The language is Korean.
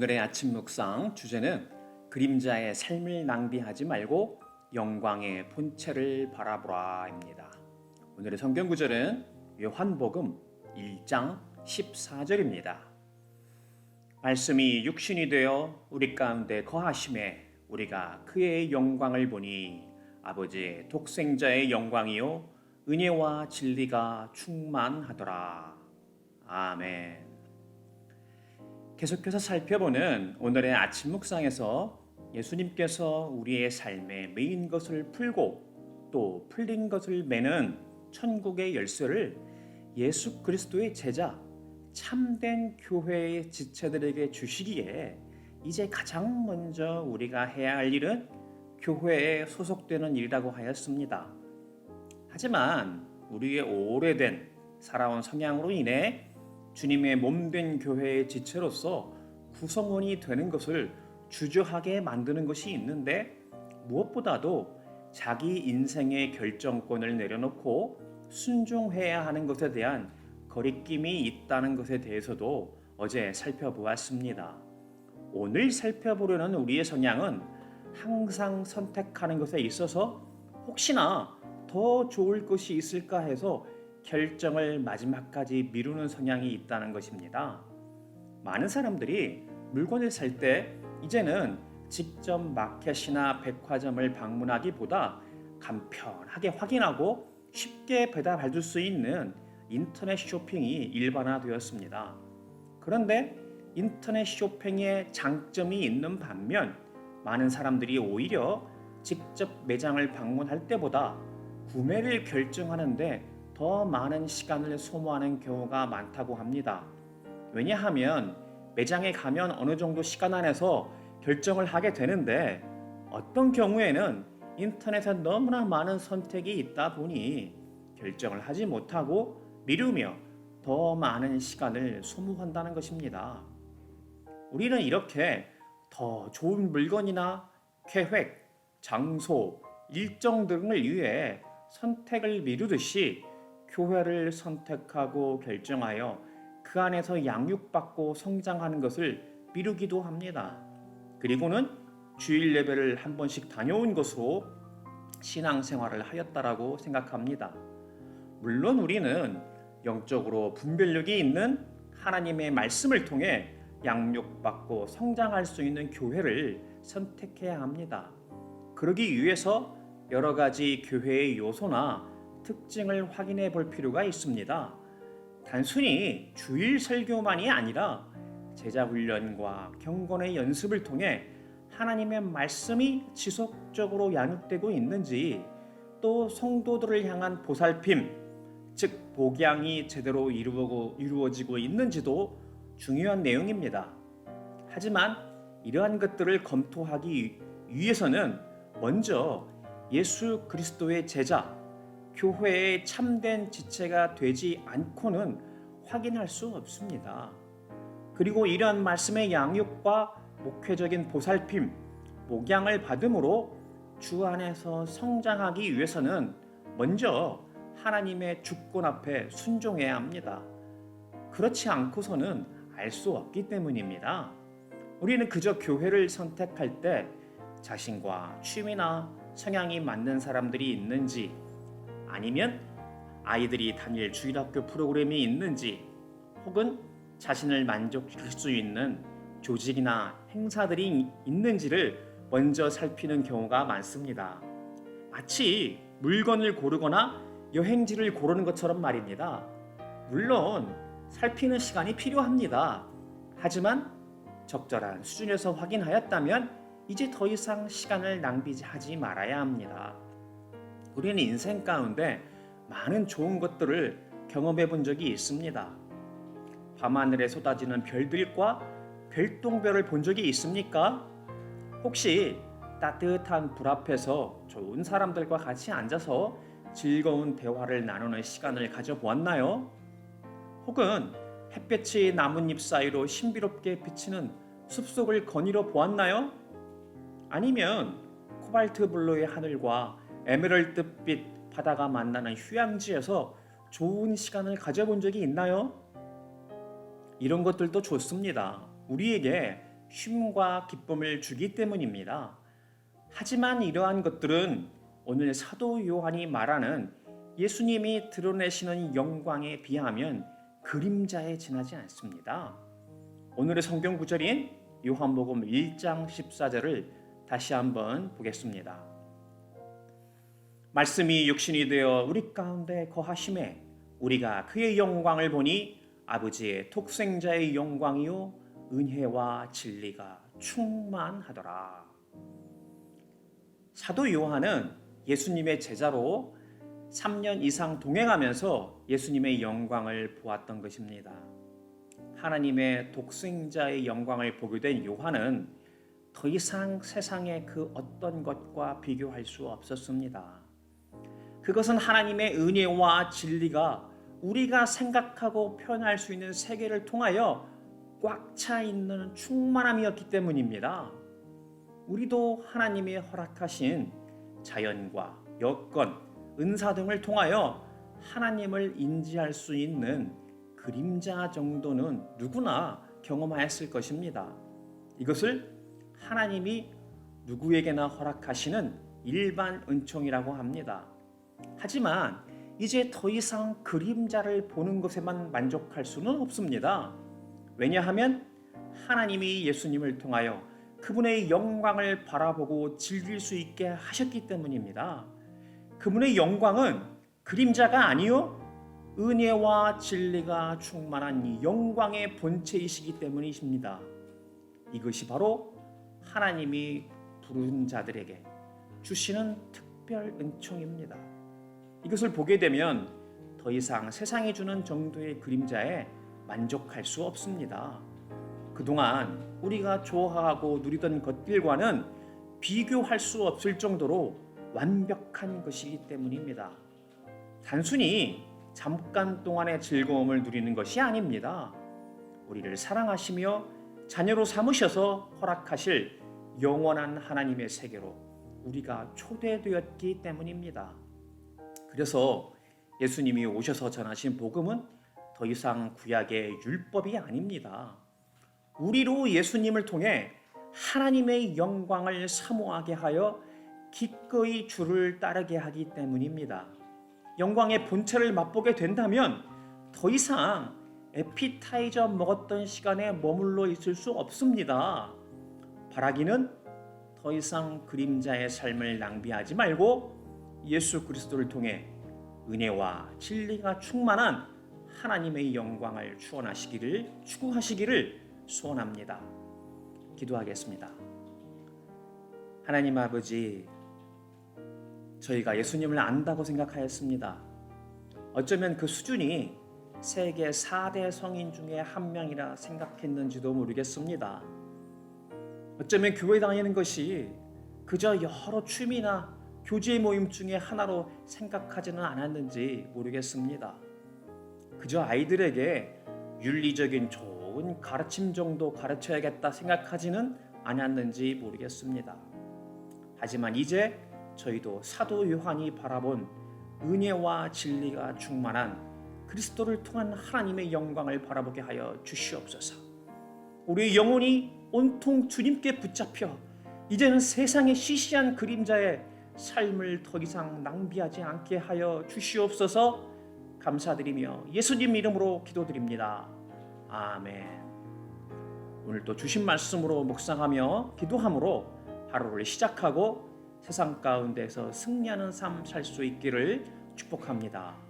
오늘의 아침 묵상 주제는 그림자의 삶을 낭비하지 말고 영광의 본체를 바라보라입니다. 오늘의 성경 구절은 요한복음 1장 14절입니다. 말씀이 육신이 되어 우리 가운데 거하심에 우리가 그의 영광을 보니 아버지의 독생자의 영광이요 은혜와 진리가 충만하더라. 아멘. 계속해서 살펴보는 오늘의 아침 묵상에서 예수님께서 우리의 삶에 메인 것을 풀고 또 풀린 것을 매는 천국의 열쇠를 예수 그리스도의 제자 참된 교회의 지체들에게 주시기에 이제 가장 먼저 우리가 해야 할 일은 교회에 소속되는 일이라고 하였습니다. 하지만 우리의 오래된 살아온 성향으로 인해 주님의 몸된 교회의 지체로서 구성원이 되는 것을 주저하게 만드는 것이 있는데 무엇보다도 자기 인생의 결정권을 내려놓고 순종해야 하는 것에 대한 거리낌이 있다는 것에 대해서도 어제 살펴보았습니다. 오늘 살펴보려는 우리의 성향은 항상 선택하는 것에 있어서 혹시나 더 좋을 것이 있을까 해서 결정을 마지막까지 미루는 성향이 있다는 것입니다. 많은 사람들이 물건을 살 때 이제는 직접 마켓이나 백화점을 방문하기보다 간편하게 확인하고 쉽게 배달받을 수 있는 인터넷 쇼핑이 일반화되었습니다. 그런데 인터넷 쇼핑의 장점이 있는 반면 많은 사람들이 오히려 직접 매장을 방문할 때보다 구매를 결정하는데 더 많은 시간을 소모하는 경우가 많다고 합니다. 왜냐하면 매장에 가면 어느 정도 시간 안에서 결정을 하게 되는데 어떤 경우에는 인터넷에 너무나 많은 선택이 있다 보니 결정을 하지 못하고 미루며 더 많은 시간을 소모한다는 것입니다. 우리는 이렇게 더 좋은 물건이나 계획, 장소, 일정 등을 위해 선택을 미루듯이 교회를 선택하고 결정하여 그 안에서 양육받고 성장하는 것을 미루기도 합니다. 그리고는 주일 예배를 한 번씩 다녀온 것으로 신앙생활을 하였다라고 생각합니다. 물론 우리는 영적으로 분별력이 있는 하나님의 말씀을 통해 양육받고 성장할 수 있는 교회를 선택해야 합니다. 그러기 위해서 여러 가지 교회의 요소나 특징을 확인해 볼 필요가 있습니다. 단순히 주일 설교만이 아니라 제자 훈련과 경건의 연습을 통해 하나님의 말씀이 지속적으로 양육되고 있는지 또 성도들을 향한 보살핌, 즉 복양이 제대로 이루어지고 있는지도 중요한 내용입니다. 하지만 이러한 것들을 검토하기 위해서는 먼저 예수 그리스도의 제자 교회의 참된 지체가 되지 않고는 확인할 수 없습니다. 그리고 이러한 말씀의 양육과 목회적인 보살핌, 목양을 받음으로 주 안에서 성장하기 위해서는 먼저 하나님의 주권 앞에 순종해야 합니다. 그렇지 않고서는 알 수 없기 때문입니다. 우리는 그저 교회를 선택할 때 자신과 취미나 성향이 맞는 사람들이 있는지 아니면 아이들이 다닐 주일학교 프로그램이 있는지 혹은 자신을 만족시킬 수 있는 조직이나 행사들이 있는지를 먼저 살피는 경우가 많습니다. 마치 물건을 고르거나 여행지를 고르는 것처럼 말입니다. 물론 살피는 시간이 필요합니다. 하지만 적절한 수준에서 확인하였다면 이제 더 이상 시간을 낭비하지 말아야 합니다. 우리는 인생 가운데 많은 좋은 것들을 경험해 본 적이 있습니다. 밤하늘에 쏟아지는 별들과 별똥별을 본 적이 있습니까? 혹시 따뜻한 불 앞에서 좋은 사람들과 같이 앉아서 즐거운 대화를 나누는 시간을 가져보았나요? 혹은 햇볕이 나뭇잎 사이로 신비롭게 비치는 숲속을 거닐어 보았나요? 아니면 코발트 블루의 하늘과 에메랄드빛 바다가 만나는 휴양지에서 좋은 시간을 가져본 적이 있나요? 이런 것들도 좋습니다. 우리에게 쉼과 기쁨을 주기 때문입니다. 하지만 이러한 것들은 오늘 사도 요한이 말하는 예수님이 드러내시는 영광에 비하면 그림자에 지나지 않습니다. 오늘의 성경 구절인 요한복음 1장 14절을 다시 한번 보겠습니다. 말씀이 육신이 되어 우리 가운데 거하심에 우리가 그의 영광을 보니 아버지의 독생자의 영광이요 은혜와 진리가 충만하더라. 사도 요한은 예수님의 제자로 3년 이상 동행하면서 예수님의 영광을 보았던 것입니다. 하나님의 독생자의 영광을 보게 된 요한은 더 이상 세상의 그 어떤 것과 비교할 수 없었습니다. 그것은 하나님의 은혜와 진리가 우리가 생각하고 표현할 수 있는 세계를 통하여 꽉 차 있는 충만함이었기 때문입니다. 우리도 하나님이 허락하신 자연과 여건, 은사 등을 통하여 하나님을 인지할 수 있는 그림자 정도는 누구나 경험하였을 것입니다. 이것을 하나님이 누구에게나 허락하시는 일반 은총이라고 합니다. 하지만 이제 더 이상 그림자를 보는 것에만 만족할 수는 없습니다. 왜냐하면 하나님이 예수님을 통하여 그분의 영광을 바라보고 즐길 수 있게 하셨기 때문입니다. 그분의 영광은 그림자가 아니요 은혜와 진리가 충만한 이 영광의 본체이시기 때문이십니다. 이것이 바로 하나님이 부른 자들에게 주시는 특별 은총입니다. 이것을 보게 되면 더 이상 세상이 주는 정도의 그림자에 만족할 수 없습니다. 그동안 우리가 좋아하고 누리던 것들과는 비교할 수 없을 정도로 완벽한 것이기 때문입니다. 단순히 잠깐 동안의 즐거움을 누리는 것이 아닙니다. 우리를 사랑하시며 자녀로 삼으셔서 허락하실 영원한 하나님의 세계로 우리가 초대되었기 때문입니다. 그래서 예수님이 오셔서 전하신 복음은 더 이상 구약의 율법이 아닙니다. 우리로 예수님을 통해 하나님의 영광을 사모하게 하여 기꺼이 주를 따르게 하기 때문입니다. 영광의 본체를 맛보게 된다면 더 이상 에피타이저 먹었던 시간에 머물러 있을 수 없습니다. 바라기는 더 이상 그림자의 삶을 낭비하지 말고 예수 그리스도를 통해 은혜와 진리가 충만한 하나님의 영광을 추원하시기를 추구하시기를 소원합니다. 기도하겠습니다. 하나님 아버지, 저희가 예수님을 안다고 생각하였습니다. 어쩌면 그 수준이 세계 4대 성인 중에 한 명이라 생각했는지도 모르겠습니다. 어쩌면 교회 다니는 것이 그저 여러 취미나 교제 모임 중에 하나로 생각하지는 않았는지 모르겠습니다. 그저 아이들에게 윤리적인 좋은 가르침 정도 가르쳐야겠다 생각하지는 않았는지 모르겠습니다. 하지만 이제 저희도 사도 요한이 바라본 은혜와 진리가 충만한 그리스도를 통한 하나님의 영광을 바라보게 하여 주시옵소서. 우리의 영혼이 온통 주님께 붙잡혀 이제는 세상의 시시한 그림자의 삶을 더 이상 낭비하지 않게 하여 주시옵소서. 감사드리며 예수님 이름으로 기도드립니다. 아멘. 오늘도 주신 말씀으로 묵상하며 기도함으로 하루를 시작하고 세상 가운데서 승리하는 삶 살 수 있기를 축복합니다.